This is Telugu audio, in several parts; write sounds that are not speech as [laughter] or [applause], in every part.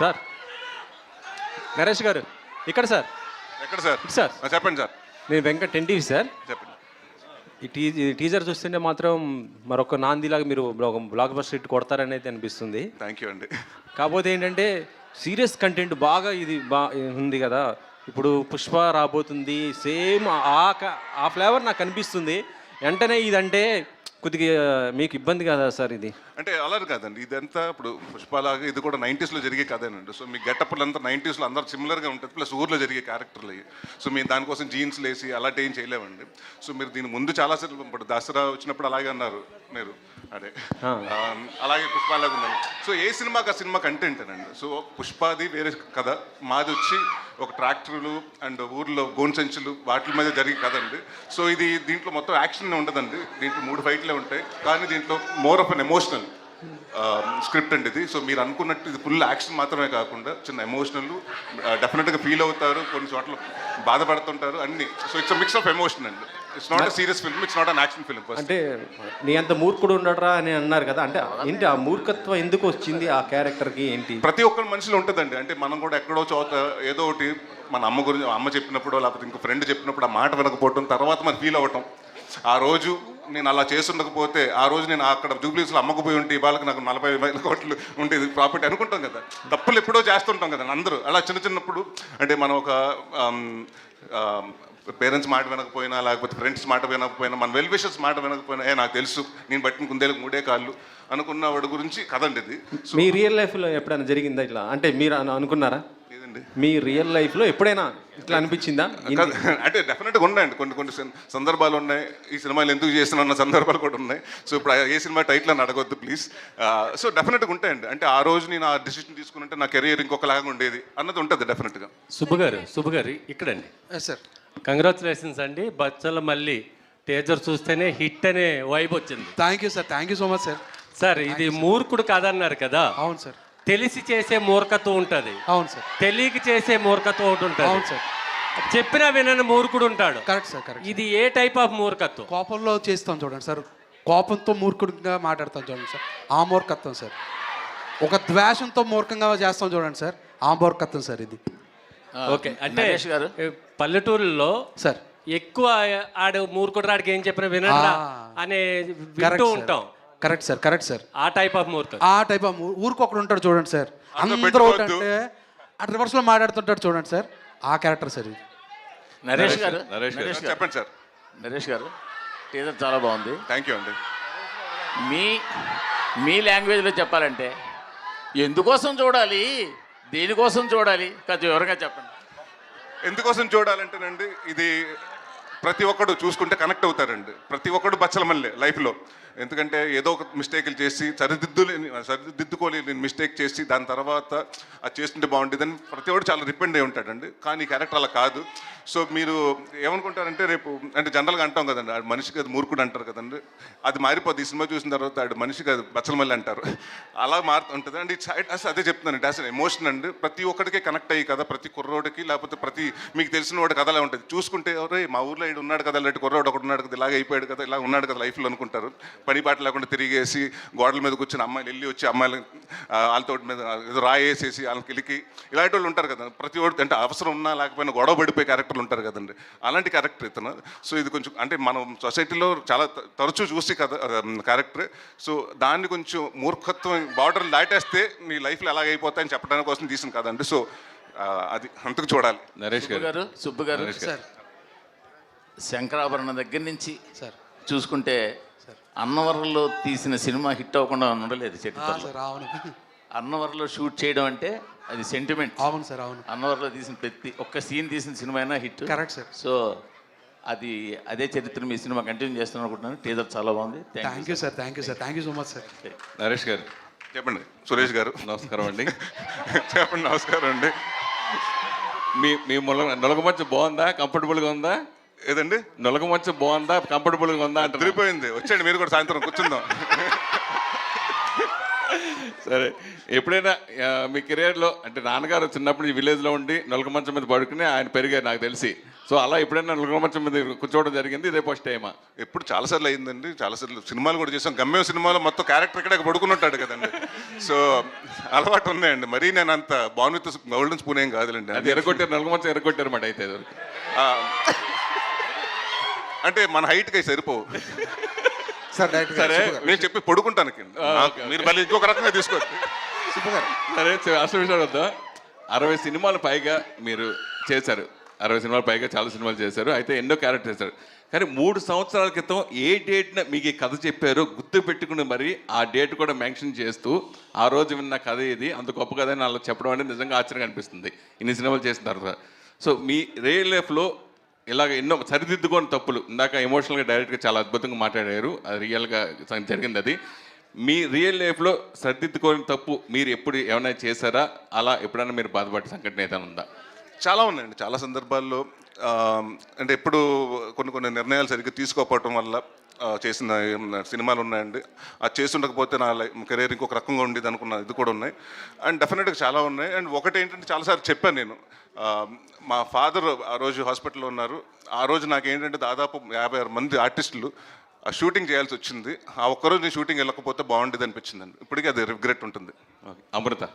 సార్. నరేష్ గారు ఇక్కడ సార్. ఎక్కడ సార్? సార్. చెప్పండి సార్. నేను వెంకట్ ఎన్టీవీ సార్. చెప్పండి. ఈ టీ టీజర్ చూస్తుంటే మాత్రం మరొక నాందిలాగా మీరు బ్లాక్ బస్టర్ హిట్ కొడతారని అయితే అనిపిస్తుంది. థ్యాంక్ యూ అండి. కాకపోతే ఏంటంటే సీరియస్ కంటెంట్ బాగా ఇది బా ఉంది కదా. ఇప్పుడు పుష్ప రాబోతుంది సేమ్ ఆ ఆ ఫ్లేవర్ నాకు అనిపిస్తుంది. వెంటనే ఇదంటే కొద్దిగా మీకు ఇబ్బంది కదా సార్ ఇది? అంటే అలా కాదండి. ఇదంతా ఇప్పుడు పుష్పలాగా ఇది కూడా 90s లో జరిగే కథేనండి. సో మీ గెటప్లు అంతా 90s లో అందరూ సిమిలర్గా ఉంటుంది. ప్లస్ ఊర్లో జరిగే క్యారెక్టర్లు అయ్యి. సో మేము దానికోసం జీన్స్ లేసి అలాంటి ఏం చేయలేమండి. సో మీరు దీని ముందు చాలా సార్లు ఇప్పుడు దసరా వచ్చినప్పుడు అలాగే అన్నారు మీరు. అదే. అలాగే పుష్పలాగా ఉందని. సో ఏ సినిమాకి ఆ సినిమా కంటెంట్ అండి సో పుష్పాది వేరే కథ. మాది వచ్చి ఒక ట్రాక్టర్లు అండ్ ఊర్లో గోన్ సంచులు వాటి మీద జరిగే కదండి సో ఇది దీంట్లో మొత్తం యాక్షన్ ఉండదండి. దీంట్లో మూడు ఫైట్లే ఉంటాయి. కానీ దీంట్లో more of an emotional. Script అండి ఇది. సో మీరు అనుకున్నట్టు ఇది ఫుల్ యాక్షన్ మాత్రమే కాకుండా చిన్న ఎమోషనల్ డెఫినెట్గా ఫీల్ అవుతారు కొన్ని చోట్ల బాధపడుతుంటారు అన్ని. So it's mix of emotion అండి. It's not serious film it's not an action film అంటే నీ అంత మూర్ఖుడు ఉండడరా అని అన్నారు కదా అంటే ఏంటి ఆ మూర్ఖత్వం ఎందుకు వచ్చింది ఆ క్యారెక్టర్కి ఏంటి? ప్రతి ఒక్కరి మనిషిలో ఉంటుందండి. అంటే మనం కూడా ఎక్కడో చోట ఏదో ఒకటి మన అమ్మ గురించి అమ్మ చెప్పినప్పుడు లేకపోతే ఇంకో ఫ్రెండ్ చెప్పినప్పుడు ఆ మాట వినకపోవటం తర్వాత మనం ఫీల్ అవ్వటం ఆ రోజు నేను అలా చేసుండకపోతే ఆ రోజు నేను అక్కడ జూబ్లీస్లో అమ్మకపోయి ఉంటే వాళ్ళకి నాకు నలభై వేల కోట్లు ఉండేది ప్రాపర్టీ అనుకుంటాం కదా. తప్పులు ఎప్పుడో చేస్తుంటాం కదా అందరూ. అలా చిన్న చిన్నప్పుడు అంటే మనం ఒక పేరెంట్స్ మాట వినకపోయినా లేకపోతే ఫ్రెండ్స్ మాట వినకపోయినా మన వెల్ విషర్స్ మాట వినకపోయినా ఏ నాకు తెలుసు నేను బట్టిన కుందేలకు మూడే కాళ్ళు అనుకున్న వాడి గురించి కదండి ఇది. మీ రియల్ లైఫ్లో ఎప్పుడైనా జరిగిందా ఇట్లా? అంటే మీరు అనుకున్నారా? ఇదండి మీ రియల్ లైఫ్లో ఎప్పుడైనా ఇట్లా అనిపించిందా? అంటే డెఫినెట్గా ఉన్నాయండి కొన్ని కొన్ని సందర్భాలు ఉన్నాయి. ఈ సినిమాలు ఎందుకు చేస్తున్నా సందర్భాలు కూడా ఉన్నాయి. సో ఇప్పుడు ఏ సినిమా టైటిల్ అని అడగొద్దు ప్లీజ్ సో డెఫినెట్గా ఉంటాయండి. అంటే ఆ రోజు నేను ఆ డిసిషన్ తీసుకున్నట్టే నా కెరీర్ ఇంకొకలాగా ఉండేది అన్నది ఉంటుంది డెఫినెట్గా సుబ్బు గారు సుబ్బు గారు ఇక్కడండి. సార్. కంగ్రాచులేషన్స్ అండి. బచ్చల మళ్ళీ టేజర్ చూస్తేనే హిట్ అనే వైబ్ వచ్చింది. Thank you sir thank you so much sir sir ఇది మూర్ఖుడు కాదన్నారు కదా. అవును సార్ తెలిసి చేసే మూర్ఖత్వం ఉంటుంది. అవును సార్. తెలియక చేసే మూర్ఖత్వం ఒకటి అవును ఉంటుంది సార్. చెప్పినా వినని మూర్ఖుడు ఉంటాడు. కరెక్ట్ సార్ కరెక్ట్ ఇది ఏ టైప్ ఆఫ్ మూర్ఖత్వం? కోపంలో చేస్తాం చూడండి సార్. కోపంతో మూర్ఖుడిగా మాట్లాడతాం చూడండి సార్. ఆ మూర్ఖత్వం సార్. ఒక ద్వేషంతో మూర్ఖంగా చేస్తాం చూడండి సార్. ఆ మూర్ఖత్వం సార్ ఇది. ఓకే అంటే గారు. పల్లెటూరులో సార్. ఎక్కువ ఆడు మూర్ఖుడు రాడికి ఏం చెప్పినా వినడా ఆ. అనే కరెక్ట్ వింటూ ఉంటాం. కరెక్ట్ సార్ కరెక్ట్ సార్ ఆ టైప్ ఆఫ్ మూర్ఖత్వం ఆ టైప్ ఆఫ్ ఊరికి ఒకడు ఉంటాడు చూడండి సార్ అందరూ. అంటే ఆ రివర్స్లో మాట్లాడుతుంటాడు చూడండి సార్ ఆ క్యారెక్టర్ సార్ ఇది. నరేష్ గారు. నరేష్ గారు. చెప్పండి సార్ నరేష్ గారు టీజర్ చాలా బాగుంది. థ్యాంక్ యూ అండి. మీ మీ లాంగ్వేజ్లో చెప్పాలంటే ఎందుకోసం చూడాలి? దేనికోసం చూడాలి? కొంచెం వివరంగా చెప్పండి. ఎందుకోసం చూడాలంటేనండి ఇది ప్రతి ఒక్కడు చూసుకుంటే కనెక్ట్ అవుతారండి. ప్రతి ఒక్కడు బచ్చల మళ్ళీ లైఫ్లో. ఎందుకంటే ఏదో ఒక మిస్టేక్లు చేసి సరిదిద్దులేని సరిదిద్దుకోలేని మిస్టేక్ చేసి దాని తర్వాత అది చేస్తుంటే బాగుండేదని ప్రతి ఒక్కడు చాలా రిపెండ్ అయి ఉంటాడండి. కానీ క్యారెక్టర్ అలా కాదు. సో మీరు ఏమనుకుంటారంటే రేపు అంటే జనరల్గా అంటాం కదండి ఆడు మనిషికి అది మూర్ఖుడు అంటారు కదండి. అది మారిపోద్ది ఈ సినిమా చూసిన తర్వాత ఆడు మనిషికి అది బచ్చల అంటారు. అలా మారుతుంటుంది అండి అసలు అదే చెప్తున్నాను అసలు ఎమోషన్ అండి. ప్రతి ఒక్కడికి కనెక్ట్ అయ్యి కదా ప్రతి కుర్రోడికి లేకపోతే ప్రతి మీకు తెలిసిన వాడి కథలా ఉంటుంది. చూసుకుంటే ఎవరే మా ఊర్లో ఇడు ఉన్నాడు కదా ఇలాంటి కుర్రోడు ఒకటి ఉన్నాడు కదా ఇలాగ అయిపోయాడు కదా ఇలా ఉన్నాడు కదా లైఫ్లో అనుకుంటారు. పని బాట లేకుండా తిరిగేసి గోడల మీద కూర్చొని అమ్మాయిలు వెళ్ళి వచ్చి అమ్మాయిలు వాళ్ళతో మీద ఏదో రాయేసేసి వాళ్ళకి వెళ్ళి ఇలాంటి వాళ్ళు ఉంటారు కదా. ప్రతి ఒక్కటి అంటే అవసరం ఉన్నా లేకపోయినా గొడవ పడిపోయి క్యారెక్టర్ క్యారెక్టర్లు ఉంటారు కదండి. అలాంటి క్యారెక్టర్ ఇతను. సో ఇది కొంచెం అంటే మనం సొసైటీలో చాలా తరచూ చూసి కదా క్యారెక్టర్ సో దాన్ని కొంచెం మూర్ఖత్వం బార్డర్ దాటేస్తే నీ లైఫ్లో ఎలాగైపోతాయని చెప్పడానికి కోసం తీసిన కదండి సో అది అంతకు చూడాలి. నరేష్ గారు. గారు సుబ్బు గారు. సార్. శంకరాభరణ దగ్గర నుంచి సార్. చూసుకుంటే అన్నవరంలో తీసిన సినిమా హిట్ అవ్వకుండా ఉండలేదు అవును. అన్నవరంలో షూట్ చేయడం అంటే అది సెంటిమెంట్ అవును సార్ అవును. అన్నవరంలో తీసిన ప్రతి ఒక్క సీన్ తీసిన సినిమా అయినా హిట్. కరెక్ట్ సార్ సో అది అదే చరిత్ర మీ సినిమా కంటిన్యూ చేస్తున్నాను అనుకుంటున్నాను. టీజర్ చాలా బాగుంది. Thank you sir thank you sir thank you so much sir Naresh garu చెప్పండి. సురేష్ గారు నమస్కారం అండి. [laughs] చెప్పండి నమస్కారం అండి. మీ మీ మొల నొలగ మచ్చ బాగుందా? కంఫర్టబుల్గా ఉందా? ఏదండి? నొలగ మచ్చ బాగుందా? కంఫర్టబుల్గా ఉందా అంటారు తిరిగిపోయింది వచ్చండి మీరు కూడా సాయంత్రం కూర్చుందాం. [laughs] సరే. ఎప్పుడైనా మీ కెరియర్లో అంటే నాన్నగారు చిన్నప్పుడు ఈ విలేజ్లో ఉండి నొలక మంచం మీద పడుకుని ఆయన పెరిగారు నాకు తెలిసి. సో అలా ఎప్పుడైనా నొలక మంచం మీద కూర్చోవడం జరిగింది? ఇదే ఫస్ట్ టైమా? ఎప్పుడు చాలాసార్లు అయిందండి. చాలాసార్లు సినిమాలు కూడా చేసాం గమ్యం సినిమాలో మొత్తం క్యారెక్టర్ ఇక్కడ పడుకున్నట్టాడు కదండి. సో అలవాటు ఉన్నాయండి. మరీ నేను అంత బాగుంది గోల్డెన్ స్పూన్ ఏం కాదులేండి. అది ఎరగొట్టారు నొలక మంచం ఎరగొట్టారు మాట అయితే అంటే మన హైట్కి సరిపోవు. సార్ నేను చెప్పి పడుకుంటాను మీరు మళ్ళీ ఇంకొక రకంగా తీసుకోండి. సరే అసలు విషయాలు వద్దా అరవై సినిమాలు పైగా మీరు చేశారు. అరవై సినిమాలు పైగా చాలా సినిమాలు చేశారు. అయితే ఎన్నో క్యారెక్టర్ చేశారు. కానీ మూడు సంవత్సరాల క్రితం ఏ డేట్న మీకు ఈ కథ చెప్పారో? గుర్తు పెట్టుకుని మరి ఆ డేట్ కూడా మెన్షన్ చేస్తూ ఆ రోజు విన్న కథ ఇది అంత గొప్ప కథ అని వాళ్ళకి చెప్పడం అనేది నిజంగా ఆశ్చర్యంగా అనిపిస్తుంది. ఇన్ని సినిమాలు చేసిన తర్వాత. సో మీ రియల్ లైఫ్లో ఇలాగ ఎన్నో సరిదిద్దుకోని తప్పులు. ఇందాక ఎమోషనల్గా డైరెక్ట్గా చాలా అద్భుతంగా మాట్లాడారు. అది రియల్గా జరిగింది అది. మీ రియల్ లైఫ్లో సరిదిద్దుకోని తప్పు మీరు ఎప్పుడు ఏమైనా చేశారా? అలా ఎప్పుడైనా మీరు బాధపడే సంఘటన ఏదైనా ఉందా? చాలా ఉన్నాయండి. చాలా సందర్భాల్లో అంటే ఎప్పుడు కొన్ని కొన్ని నిర్ణయాలు సరిగ్గా తీసుకోకపోవటం వల్ల చేసిన సినిమాలు ఉన్నాయండి అది చేస్తుండకపోతే నా కెరీర్ ఇంకొక రకంగా ఉండేది అనుకున్న ఇది కూడా ఉన్నాయి. అండ్ డెఫినెట్గా చాలా ఉన్నాయి. అండ్ ఒకటి ఏంటంటే చాలాసార్లు చెప్పాను నేను. మా ఫాదర్ ఆ రోజు హాస్పిటల్లో ఉన్నారు. ఆ రోజు నాకు ఏంటంటే దాదాపు యాభై ఆరు మంది ఆర్టిస్టులు ఆ షూటింగ్ చేయాల్సి వచ్చింది. ఆ ఒక్కరోజు నేను షూటింగ్ వెళ్ళకపోతే బాగుండేది అనిపించిందండి. ఇప్పటికీ అది రిగ్రెట్ ఉంటుంది. అమృత.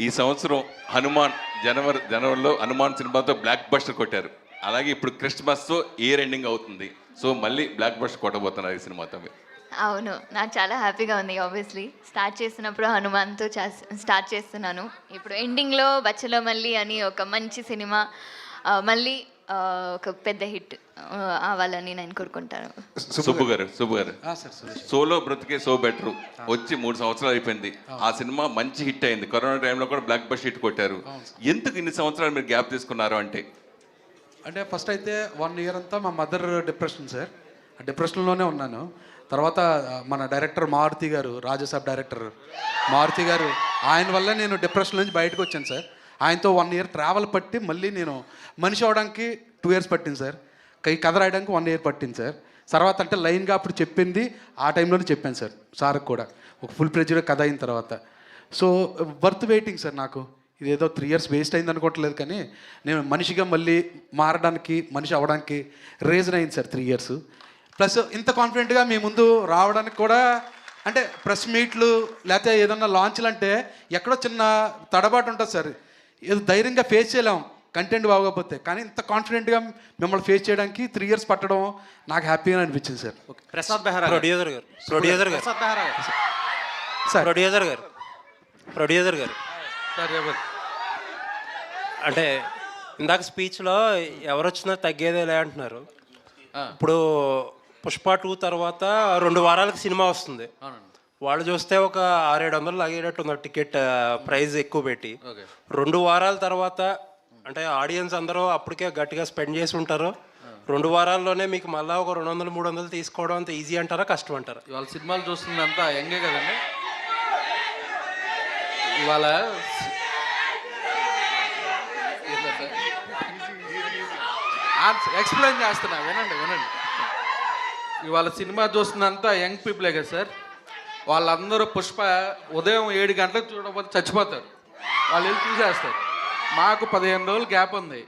ఈ సంవత్సరం హనుమాన్ జనవరి జనవరిలో హనుమాన్ సినిమాతో బ్లాక్ బస్టర్ కొట్టారు. అలాగే ఇప్పుడు క్రిస్మస్తో ఇయర్ ఎండింగ్ అవుతుంది? సో మళ్ళీ బ్లాక్ బస్టర్ కొట్టబోతున్నారు ఈ సినిమాతో అవును నాకు చాలా హ్యాపీగా ఉంది ఆబ్వియస్లీ స్టార్ట్ చేసినప్పుడు హనుమాన్తో స్టార్ట్ చేస్తున్నాను. ఇప్పుడు ఎండింగ్లో బచ్చలో మళ్ళీ అని ఒక మంచి సినిమా మళ్ళీ ఒక పెద్ద హిట్ అవ్వాలని నేను కోరుకుంటాను. సుబ్బు గారు. సుబ్బు గారు. సోలో బ్రతికే సో బెటర్ వచ్చి మూడు సంవత్సరాలు అయిపోయింది. ఆ. సినిమా మంచి హిట్ అయింది. కరోనా టైంలో కూడా బ్లాక్ బస్టర్ హిట్ కొట్టారు. ఎందుకు ఇన్ని సంవత్సరాలు మీరు గ్యాప్ తీసుకున్నారు అంటే? అంటే ఫస్ట్ అయితే వన్ ఇయర్ అంతా మా మదర్ డిప్రెషన్ సార్ డిప్రెషన్లోనే ఉన్నాను. తర్వాత మన డైరెక్టర్ మారుతి గారు రాజసాబ్ డైరెక్టర్ మారుతి గారు ఆయన వల్ల నేను డిప్రెషన్ నుంచి బయటకు వచ్చాను సార్ ఆయనతో వన్ ఇయర్ ట్రావెల్ పట్టి మళ్ళీ నేను మనిషి అవడానికి టూ ఇయర్స్ పట్టింది సార్ ఈ కథ రాయడానికి వన్ ఇయర్ పట్టింది సార్ తర్వాత అంటే లైన్గా అప్పుడు చెప్పింది ఆ టైంలోనే చెప్పాను సార్ సార్కి కూడా. ఒక ఫుల్ ప్రెజర్ కథ అయిన తర్వాత. సో వర్త్ వెయిటింగ్ సార్ నాకు. ఇదేదో త్రీ ఇయర్స్ వేస్ట్ అయింది అనుకోవట్లేదు కానీ నేను మనిషిగా మళ్ళీ మారడానికి మనిషి అవ్వడానికి రీజన్ అయింది సార్ త్రీ ఇయర్స్ ప్లస్ ఇంత కాన్ఫిడెంట్గా మీ ముందు రావడానికి కూడా అంటే ప్రెస్ మీట్లు లేకపోతే ఏదన్నా లాంచ్లు అంటే ఎక్కడో చిన్న తడబాటు ఉంటుంది సార్. ఏదో ధైర్యంగా ఫేస్ చేయలేం కంటెంట్ బాగోకపోతే. కానీ ఇంత కాన్ఫిడెంట్గా మిమ్మల్ని ఫేస్ చేయడానికి త్రీ ఇయర్స్ పట్టడం నాకు హ్యాపీగా అనిపించింది sir. Prasad Behara producer garu. Producer garu. Sir. Producer garu. Producer garu. అంటే ఇందాక స్పీచ్లో ఎవరు వచ్చినా తగ్గేదేలే అంటున్నారు. ఇప్పుడు పుష్ప టూ తర్వాత రెండు వారాలకు సినిమా వస్తుంది. వాళ్ళు చూస్తే ఒక ఆరేడు వందలు లాగేటట్టు ఉంది టికెట్ ప్రైస్ ఎక్కువ పెట్టి. రెండు వారాల తర్వాత అంటే ఆడియన్స్ అందరూ అప్పటికే గట్టిగా స్పెండ్ చేసి ఉంటారు. రెండు వారాల్లోనే మీకు మళ్ళీ ఒక రెండు వందలు మూడు వందలు తీసుకోవడం అంత ఈజీ అంటారా కష్టం అంటారా? ఇవాళ సినిమాలు చూస్తుందంతా యంగే కదండి? ఇవాళ ఆన్సర్ ఎక్స్ప్లెయిన్ చేస్తున్నా వినండి వినండి. ఇవాళ సినిమా చూస్తున్నంతా యంగ్ పీపులే కదా సార్. వాళ్ళందరూ పుష్ప ఉదయం ఏడు గంటలకు చూడకపోతే చచ్చిపోతారు. వాళ్ళు వెళ్ళి చూసేస్తారు. మాకు పదిహేను రోజులు గ్యాప్ ఉంది.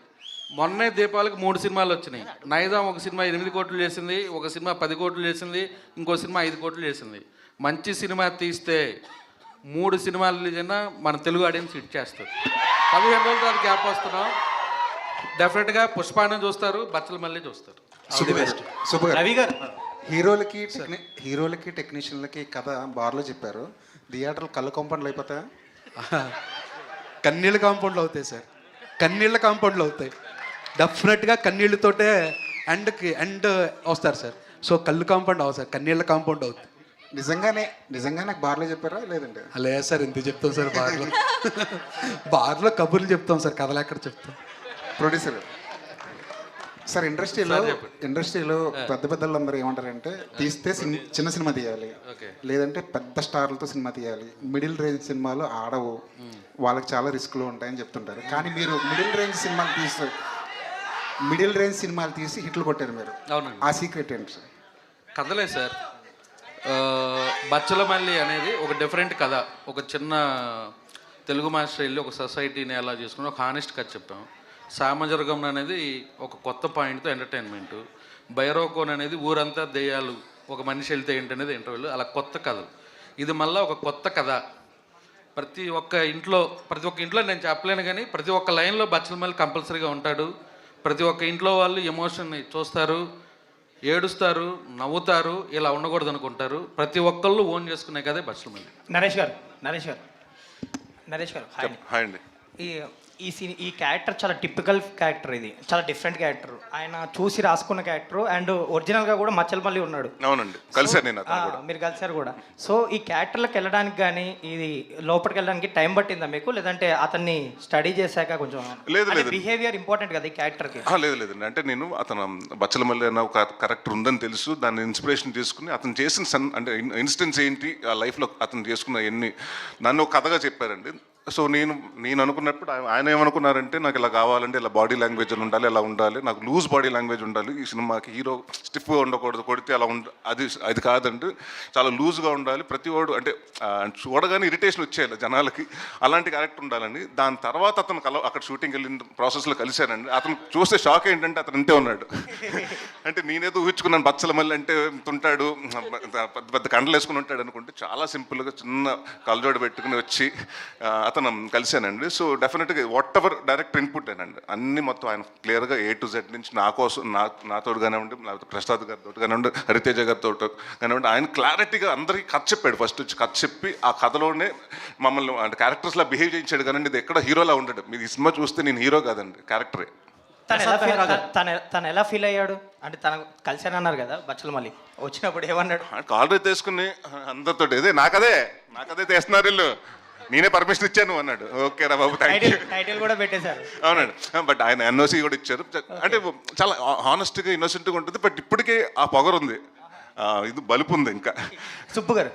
మొన్నే దీపావళికి మూడు సినిమాలు వచ్చినాయి. నైజాం ఒక సినిమా ఎనిమిది కోట్లు చేసింది ఒక సినిమా పది కోట్లు చేసింది ఇంకో సినిమా ఐదు కోట్లు చేసింది. మంచి సినిమా తీస్తే మూడు సినిమాలు రిలీజ్ మన తెలుగు ఆడియన్స్ హిట్ చేస్తారు. పదిహేను రోజుల తర్వాత గ్యాప్ వస్తున్నాం. డెఫినెట్గా పుష్పాన్ని చూస్తారు బచ్చలు మళ్ళీ చూస్తారు. సూపర్ రవి గారు. హీరోలకి టెక్ని హీరోలకి టెక్నీషియన్లకి కథ బార్లో చెప్పారు. థియేటర్లు కళ్ళు కాంపౌండ్లు అయిపోతాయా? [laughs] కన్నీళ్ళ కాంపౌండ్లు అవుతాయి సార్ కన్నీళ్ళ కాంపౌండ్లు అవుతాయి. డెఫినెట్గా కన్నీళ్ళతోటే ఎండ్కి ఎండ్ వస్తారు సార్ సో కళ్ళు కాంపౌండ్ అవ్వదు సార్ కన్నీళ్ళ కాంపౌండ్ అవుతుంది నిజంగానే నిజంగా నాకు బార్లో చెప్పారా లేదండి? లేదు సార్ ఎందుకు చెప్తాం సార్ బార్లో? [laughs] బార్లో కబుర్లు చెప్తాం సార్ కథలు ఎక్కడ చెప్తాం? ప్రొడ్యూసర్. సార్ ఇండస్ట్రీలో ఇండస్ట్రీలో పెద్ద పెద్దలందరూ ఏమంటారంటే తీస్తే చిన్న సినిమా తీయాలి. లేదంటే పెద్ద స్టార్లతో సినిమా తీయాలి. మిడిల్ రేంజ్ సినిమాలు ఆడవు. వాళ్ళకి చాలా రిస్క్లు ఉంటాయని చెప్తుంటారు. కానీ మీరు మిడిల్ రేంజ్ సినిమాలు తీసి మిడిల్ రేంజ్ సినిమాలు తీసి హిట్లు కొట్టారు మీరు. ఆ సీక్రెట్ ఏంటి సార్? కథలే సార్. బచ్చలమల్లి అనేది ఒక డిఫరెంట్ కథ. ఒక చిన్న తెలుగు మాస్టర్ వెళ్ళి ఒక సొసైటీని ఎలా చేసుకుని ఒక హానెస్ట్ కథ చెప్పాం సామజర్గం అనేది ఒక కొత్త పాయింట్తో ఎంటర్టైన్మెంట్. బైరోకోన్ అనేది ఊరంతా దెయ్యాలు ఒక మనిషి వెళ్తే ఏంటనేది ఇంటర్వ్యూలు అలా కొత్త కథ ఇది మళ్ళీ ఒక కొత్త కథ. ప్రతి ఒక్క ఇంట్లో ప్రతి ఒక్క ఇంట్లో నేను చెప్పలేను కానీ ప్రతి ఒక్క లైన్లో బచ్చలమల్లి కంపల్సరీగా ఉంటాడు. ప్రతి ఒక్క ఇంట్లో వాళ్ళు ఎమోషన్ని చూస్తారు ఏడుస్తారు నవ్వుతారు ఇలా ఉండకూడదు అనుకుంటారు ప్రతి ఒక్కళ్ళు ఓన్ చేసుకునే కదే బచ్చలమల్లి. నరేష్ గారు నరేష్ గారు నరేష్ గారు. హాయ్ అండి. ఈ ఈ సీన్ ఈ క్యారెక్టర్ చాలా టిపికల్ క్యారెక్టర్ ఇది. చాలా డిఫరెంట్ క్యారెక్టర్ ఆయన చూసి రాసుకున్న క్యారెక్టర్ అండ్ ఒరిజినల్గా కూడా మచ్చలమల్లి ఉన్నాడు. అవునండి. కలిసాను నేను అతను కూడా. మీరు కలిసారు కూడా. సో ఈ క్యారెక్టర్లకు వెళ్ళడానికి కానీ ఇది లోపలికి వెళ్ళడానికి టైం పట్టిందా మీకు? లేదంటే అతన్ని స్టడీ చేశాక కొంచెం లేదు, లేదు. బిహేవియర్ ఇంపార్టెంట్ కదా ఈ క్యారెక్టర్కి ఆ, లేదు లేదు అంటే నేను అతను బచ్చలమల్లి అన్న ఒక కరెక్టర్ ఉందని తెలుసు. దాన్ని ఇన్స్పిరేషన్ తీసుకుని అతను చేసిన సన్ అంటే ఇన్స్టెన్స్ ఏంటి? ఆ లైఫ్లో అతను చేసుకున్న ఎన్ని నన్ను ఒక కథగా చెప్పారండి. సో నేను నేను అనుకున్నప్పుడు ఆయన- ఏమనుకున్నారంటే నాకు ఇలా కావాలంటే ఇలా బాడీ లాంగ్వేజ్ అని ఉండాలి ఇలా ఉండాలి నాకు లూజ్ బాడీ లాంగ్వేజ్ ఉండాలి ఈ సినిమాకి హీరో స్టిఫ్గా ఉండకూడదు కొడితే అలా ఉండ అది అది కాదండి. చాలా లూజ్గా ఉండాలి ప్రతి వాడు అంటే చూడగానే ఇరిటేషన్ వచ్చేయాలి జనాలకి. అలాంటి క్యారెక్టర్ ఉండాలని దాని తర్వాత అతను కల అక్కడ షూటింగ్ వెళ్ళిన ప్రాసెస్లో కలిశానండి. అతను చూస్తే షాక్ ఏంటంటే అతను ఇంతే ఉన్నాడు. [laughs] అంటే నేనేదో ఊహించుకున్నాను బచ్చల మళ్ళీ అంటే ఉంటాడు పెద్ద పెద్ద కండలు వేసుకుని ఉంటాడు అనుకుంటే చాలా సింపుల్గా చిన్న కలజోడు పెట్టుకుని వచ్చి అతను కలిశానండి. సో డెఫినెట్గా వాట్ ఎవర్ డైరెక్ట్ ఇన్పుట్ అండి అన్ని మొత్తం ఆయన క్లియర్గా ఏ టు జెడ్ నుంచి నా కోసం నా నాతో కానివ్వండి లేకపోతే ప్రసాద్ గారితో కానివ్వండి హరితేజ గారితో కానివ్వండి ఆయన క్లారిటీగా అందరికీ కథ చెప్పాడు ఫస్ట్ వచ్చి కథ చెప్పి ఆ కథలోనే మమ్మల్ని అంటే క్యారెక్టర్స్లా బిహేవ్ చేయించాడు కానీ ఇది ఎక్కడ హీరోలా ఉండడు. మీరు ఈ సినిమా చూస్తే నేను హీరో కాదండి క్యారెక్టరే తను ఎలా ఫీల్ తను తను ఎలా ఫీల్ అయ్యాడు? అంటే తను కలిసానన్నారు కదా బచ్చలమల్లి వచ్చినప్పుడు ఏమన్నాడు? కాలర్ తీసుకుని అందరితో ఇదే నాకదే నాకదే తెస్తున్నారు వీళ్ళు. నేనే పర్మిషన్ ఇచ్చాను అన్నాడు. ఓకే రా బాబు థ్యాంక్ యూ టైటిల్ కూడా పెట్టేశారు. అవునండి. బట్ ఆయన ఎన్ఓసి కూడా ఇచ్చారు. అంటే చాలా హానెస్ట్గా ఇన్నోసెంట్గా ఉంటుంది బట్ ఇప్పటికే ఆ పొగరు ఉంది ఆ, ఇది బలుపు ఉంది ఇంకా. సుబ్బు గారు